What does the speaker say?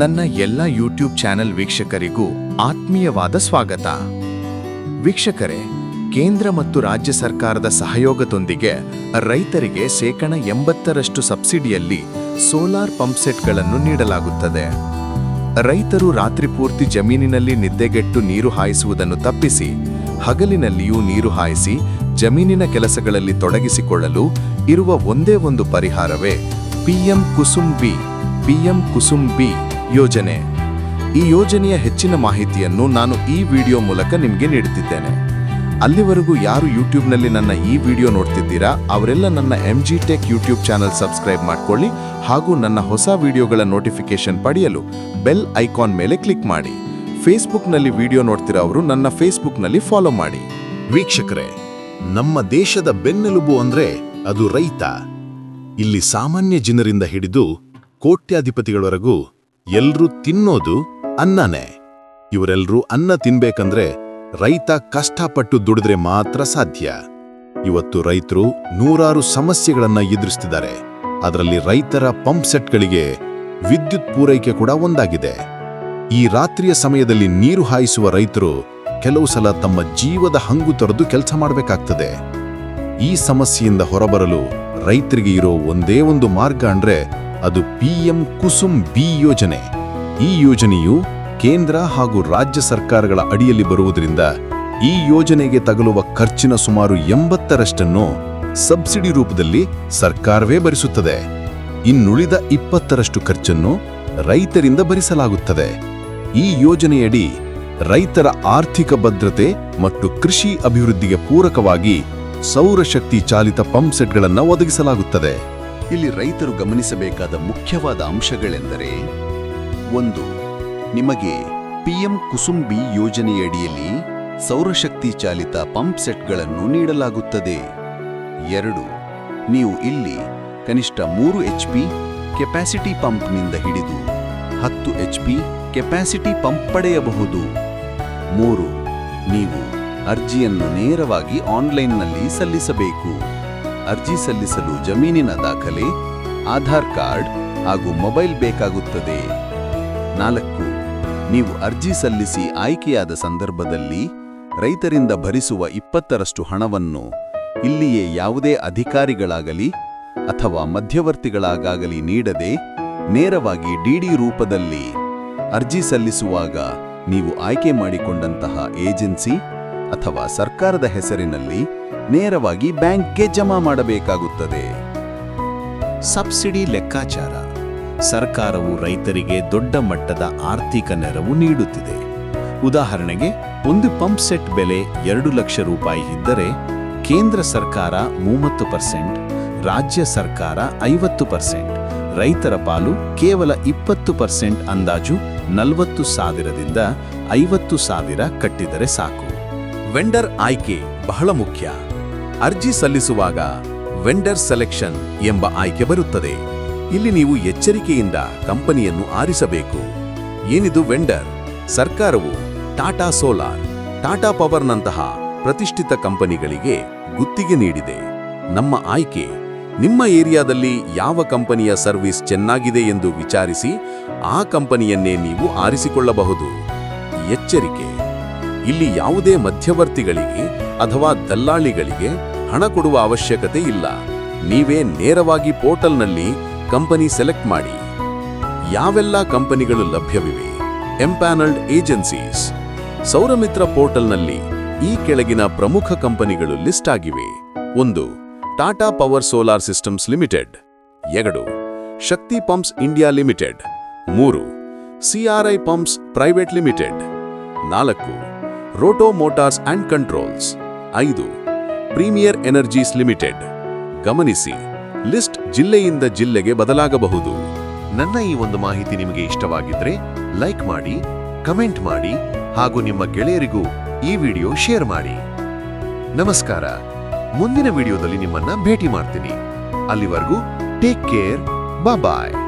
ನನ್ನ ಎಲ್ಲ YouTube channel ವೀಕ್ಷಕರಿಗೂ ಆತ್ಮೀಯವಾದ ಸ್ವಾಗತ. ವೀಕ್ಷಕರೇ, ಕೇಂದ್ರ ಮತ್ತು ರಾಜ್ಯ ಸರ್ಕಾರದ ಸಹಯೋಗದೊಂದಿಗೆ ರೈತರಿಗೆ ಶೇಕಡ ಎಂಬತ್ತರಷ್ಟು ಸಬ್ಸಿಡಿಯಲ್ಲಿ ಸೋಲಾರ್ ಪಂಪ್ಸೆಟ್ಗಳನ್ನು ನೀಡಲಾಗುತ್ತದೆ. ರೈತರು ರಾತ್ರಿ ಪೂರ್ತಿ ಜಮೀನಿನಲ್ಲಿ ನಿದ್ದೆಗೆಟ್ಟು ನೀರು ಹಾಯಿಸುವುದನ್ನು ತಪ್ಪಿಸಿ, ಹಗಲಿನಲ್ಲಿಯೂ ನೀರು ಹಾಯಿಸಿ ಜಮೀನಿನ ಕೆಲಸಗಳಲ್ಲಿ ತೊಡಗಿಸಿಕೊಳ್ಳಲು ಇರುವ ಒಂದೇ ಒಂದು ಪರಿಹಾರವೇ ಪಿಎಂ ಕುಸುಂಬಿ ಪಿಎಂ ಕುಸುಂಬಿ. ಯೋಜನೆ. ಈ ಯೋಜನೆಯ ಹೆಚ್ಚಿನ ಮಾಹಿತಿಯನ್ನು ನಾನು ಈ ವಿಡಿಯೋ ಮೂಲಕ ನಿಮಗೆ ನೀಡುತ್ತಿದ್ದೇನೆ. ಅಲ್ಲಿವರೆಗೂ ಯಾರು ಯೂಟ್ಯೂಬ್ನಲ್ಲಿ ನನ್ನ ಈ ವಿಡಿಯೋ ನೋಡ್ತಿದ್ದೀರಾ, ಅವರೆಲ್ಲ ನನ್ನ M G tech YouTube channel subscribe ಮಾಡ್ಕೊಳ್ಳಿ ಹಾಗೂ ನನ್ನ ಹೊಸ ವಿಡಿಯೋಗಳ ನೋಟಿಫಿಕೇಶನ್ ಪಡೆಯಲು ಬೆಲ್ ಐಕಾನ್ ಮೇಲೆ ಕ್ಲಿಕ್ ಮಾಡಿ. ಫೇಸ್ಬುಕ್ನಲ್ಲಿ ವಿಡಿಯೋ ನೋಡ್ತಿರೋ ಅವರು ನನ್ನ ಫೇಸ್ಬುಕ್ನಲ್ಲಿ ಫಾಲೋ ಮಾಡಿ. ವೀಕ್ಷಕರೇ, ನಮ್ಮ ದೇಶದ ಬೆನ್ನೆಲುಬು ಅಂದ್ರೆ ಅದು ರೈತ. ಇಲ್ಲಿ ಸಾಮಾನ್ಯ ಜನರಿಂದ ಹಿಡಿದು ಕೋಟ್ಯಾಧಿಪತಿಗಳವರೆಗೂ ಎಲ್ರೂ ತಿನ್ನೋದು ಅನ್ನನೇ. ಇವರೆಲ್ಲರೂ ಅನ್ನ ತಿನ್ಬೇಕಂದ್ರೆ ರೈತ ಕಷ್ಟಪಟ್ಟು ದುಡಿದ್ರೆ ಮಾತ್ರ ಸಾಧ್ಯ. ಇವತ್ತು ರೈತರು ನೂರಾರು ಸಮಸ್ಯೆಗಳನ್ನ ಎದುರಿಸ್ತಿದ್ದಾರೆ. ಅದರಲ್ಲಿ ರೈತರ ಪಂಪ್ ಸೆಟ್ಗಳಿಗೆ ವಿದ್ಯುತ್ ಪೂರೈಕೆ ಕೂಡ ಒಂದಾಗಿದೆ. ಈ ರಾತ್ರಿಯ ಸಮಯದಲ್ಲಿ ನೀರು ಹಾಯಿಸುವ ರೈತರು ಕೆಲವು ಸಲ ತಮ್ಮ ಜೀವದ ಹಂಗು ತೊರೆದು ಕೆಲಸ ಮಾಡಬೇಕಾಗ್ತದೆ. ಈ ಸಮಸ್ಯೆಯಿಂದ ಹೊರಬರಲು ರೈತರಿಗೆ ಇರೋ ಒಂದೇ ಒಂದು ಮಾರ್ಗ ಅಂದ್ರೆ ಅದು ಪಿಎಂ ಕುಸುಮ್ ಬಿ ಯೋಜನೆ. ಈ ಯೋಜನೆಯು ಕೇಂದ್ರ ಹಾಗೂ ರಾಜ್ಯ ಸರ್ಕಾರಗಳ ಅಡಿಯಲ್ಲಿ ಬರುವುದರಿಂದ ಈ ಯೋಜನೆಗೆ ತಗಲುವ ಖರ್ಚಿನ ಸುಮಾರು ಎಂಬತ್ತರಷ್ಟನ್ನು ಸಬ್ಸಿಡಿ ರೂಪದಲ್ಲಿ ಸರ್ಕಾರವೇ ಭರಿಸುತ್ತದೆ. ಇನ್ನುಳಿದ ಇಪ್ಪತ್ತರಷ್ಟು ಖರ್ಚನ್ನು ರೈತರಿಂದ ಭರಿಸಲಾಗುತ್ತದೆ. ಈ ಯೋಜನೆಯಡಿ ರೈತರ ಆರ್ಥಿಕ ಭದ್ರತೆ ಮತ್ತು ಕೃಷಿ ಅಭಿವೃದ್ಧಿಗೆ ಪೂರಕವಾಗಿ ಸೌರಶಕ್ತಿ ಚಾಲಿತ ಪಂಪ್ಸೆಟ್ಗಳನ್ನು ಒದಗಿಸಲಾಗುತ್ತದೆ. ಇಲ್ಲಿ ರೈತರು ಗಮನಿಸಬೇಕಾದ ಮುಖ್ಯವಾದ ಅಂಶಗಳೆಂದರೆ, ಒಂದು, ನಿಮಗೆ ಪಿಎಂ ಕುಸುಂಬಿ ಯೋಜನೆಯಡಿಯಲ್ಲಿ ಸೌರಶಕ್ತಿ ಚಾಲಿತ ಪಂಪ್ ಸೆಟ್ಗಳನ್ನು ನೀಡಲಾಗುತ್ತದೆ. ಎರಡು, ನೀವು ಇಲ್ಲಿ ಕನಿಷ್ಠ ಮೂರು ಎಚ್ ಪಿ ಕೆಪಾಸಿಟಿ ಪಂಪ್ನಿಂದ ಹಿಡಿದು ಹತ್ತು ಎಚ್ ಪಿ ಕೆಪಾಸಿಟಿ ಪಂಪ್ ಪಡೆಯಬಹುದು. ಮೂರು, ನೀವು ಅರ್ಜಿಯನ್ನು ನೇರವಾಗಿ ಆನ್ಲೈನ್ನಲ್ಲಿ ಸಲ್ಲಿಸಬೇಕು. ಅರ್ಜಿ ಸಲ್ಲಿಸಲು ಜಮೀನಿನ ದಾಖಲೆ, ಆಧಾರ್ ಕಾರ್ಡ್ ಹಾಗೂ ಮೊಬೈಲ್ ಬೇಕಾಗುತ್ತದೆ. ನಾಲ್ಕು, ನೀವು ಅರ್ಜಿ ಸಲ್ಲಿಸಿ ಆಯ್ಕೆಯಾದ ಸಂದರ್ಭದಲ್ಲಿ ರೈತರಿಂದ ಭರಿಸುವ ಇಪ್ಪತ್ತರಷ್ಟು ಹಣವನ್ನು ಇಲ್ಲಿಯೇ ಯಾವುದೇ ಅಧಿಕಾರಿಗಳಾಗಲಿ ಅಥವಾ ಮಧ್ಯವರ್ತಿಗಳಾಗಲಿ ನೀಡದೆ ನೇರವಾಗಿ ಡಿಡಿ ರೂಪದಲ್ಲಿ ಅರ್ಜಿ ಸಲ್ಲಿಸುವಾಗ ನೀವು ಆಯ್ಕೆ ಮಾಡಿಕೊಂಡಂತಹ ಏಜೆನ್ಸಿ ಅಥವಾ ಸರ್ಕಾರದ ಹೆಸರಿನಲ್ಲಿ ನೇರವಾಗಿ ಬ್ಯಾಂಕ್ಗೆ ಜಮಾ ಮಾಡಬೇಕಾಗುತ್ತದೆ. ಸಬ್ಸಿಡಿ ಲೆಕ್ಕಾಚಾರ. ಸರ್ಕಾರವು ರೈತರಿಗೆ ದೊಡ್ಡ ಮಟ್ಟದ ಆರ್ಥಿಕ ನೆರವು ನೀಡುತ್ತಿದೆ. ಉದಾಹರಣೆಗೆ, ಒಂದು ಪಂಪ್ ಸೆಟ್ ಬೆಲೆ ಎರಡು ಲಕ್ಷ ರೂಪಾಯಿ ಇದ್ದರೆ, ಕೇಂದ್ರ ಸರ್ಕಾರ ಮೂವತ್ತು ಪರ್ಸೆಂಟ್, ರಾಜ್ಯ ಸರ್ಕಾರ ಐವತ್ತು ಪರ್ಸೆಂಟ್, ರೈತರ ಪಾಲು ಕೇವಲ ಇಪ್ಪತ್ತು ಪರ್ಸೆಂಟ್ ಅಂದಾಜು ನಲವತ್ತು ಸಾವಿರದಿಂದ ಐವತ್ತು ಸಾವಿರ ಕಟ್ಟಿದರೆ ಸಾಕು. ವೆಂಡರ್ ಆಯ್ಕೆ ಬಹಳ ಮುಖ್ಯ. ಅರ್ಜಿ ಸಲ್ಲಿಸುವಾಗ ವೆಂಡರ್ ಸೆಲೆಕ್ಷನ್ ಎಂಬ ಆಯ್ಕೆ ಬರುತ್ತದೆ. ಇಲ್ಲಿ ನೀವು ಎಚ್ಚರಿಕೆಯಿಂದ ಕಂಪನಿಯನ್ನು ಆರಿಸಬೇಕು. ಏನಿದು ವೆಂಡರ್? ಸರ್ಕಾರವು ಟಾಟಾ ಸೋಲಾರ್, ಟಾಟಾ ಪವರ್ನಂತಹ ಪ್ರತಿಷ್ಠಿತ ಕಂಪನಿಗಳಿಗೆ ಗುತ್ತಿಗೆ ನೀಡಿದೆ. ನಮ್ಮ ಆಯ್ಕೆ, ನಿಮ್ಮ ಏರಿಯಾದಲ್ಲಿ ಯಾವ ಕಂಪನಿಯ ಸರ್ವಿಸ್ ಚೆನ್ನಾಗಿದೆ ಎಂದು ವಿಚಾರಿಸಿ ಆ ಕಂಪನಿಯನ್ನೇ ನೀವು ಆರಿಸಿಕೊಳ್ಳಬಹುದು. ಎಚ್ಚರಿಕೆ. ಇಲ್ಲಿ ಯಾವುದೇ ಮಧ್ಯವರ್ತಿಗಳಿಗೆ ಅಥವಾ ದಲ್ಲಾಳಿಗಳಿಗೆ ಹಣ ಕೊಡುವ ಅವಶ್ಯಕತೆ ಇಲ್ಲ. ನೀವೇ ನೇರವಾಗಿ ಪೋರ್ಟಲ್ನಲ್ಲಿ ಕಂಪನಿ ಸೆಲೆಕ್ಟ್ ಮಾಡಿ. ಯಾವೆಲ್ಲ ಕಂಪನಿಗಳು ಲಭ್ಯವಿವೆ? ಎಂಪ್ಯಾನಲ್ಡ್ ಏಜೆನ್ಸೀಸ್ ಸೌರಮಿತ್ರ ಪೋರ್ಟಲ್ನಲ್ಲಿ ಈ ಕೆಳಗಿನ ಪ್ರಮುಖ ಕಂಪನಿಗಳು ಲಿಸ್ಟ್ ಆಗಿವೆ. ಒಂದು, Tata power solar systems limited. ಎರಡು, ಶಕ್ತಿ ಪಂಪ್ಸ್ ಇಂಡಿಯಾ ಲಿಮಿಟೆಡ್. ಮೂರು ಸಿಆರ್ಐ ಪಂಪ್ಸ್ ಪ್ರೈವೇಟ್ ಲಿಮಿಟೆಡ್. ನಾಲ್ಕು, ರೋಟೋ ಮೋಟಾರ್ಸ್ ಅಂಡ್ ಕಂಟ್ರೋಲ್ಸ್. ಐದು. Premier energies limited. ಗಮನಿಸಿ, ಲಿಸ್ಟ್ ಜಿಲ್ಲೆಯಿಂದ ಜಿಲ್ಲೆಗೆ ಬದಲಾಗಬಹುದು. ನನ್ನ ಈ ಒಂದು ಮಾಹಿತಿ ನಿಮಗೆ ಇಷ್ಟವಾಗಿದ್ರೆ, ಲೈಕ್ ಮಾಡಿ, ಕಮೆಂಟ್ ಮಾಡಿ, ಹಾಗೂ ನಿಮ್ಮ ಗೆಳೆಯರಿಗೂ ಈ ವಿಡಿಯೋ ಶೇರ್ ಮಾಡಿ. ನಮಸ್ಕಾರ. ಮುಂದಿನ ವಿಡಿಯೋದಲ್ಲಿ ನಿಮ್ಮನ್ನ ಭೇಟಿ ಮಾಡ್ತೀನಿ. ಅಲ್ಲಿವರೆಗೂ ಟೇಕ್ ಕೇರ್ ಬಾಯ್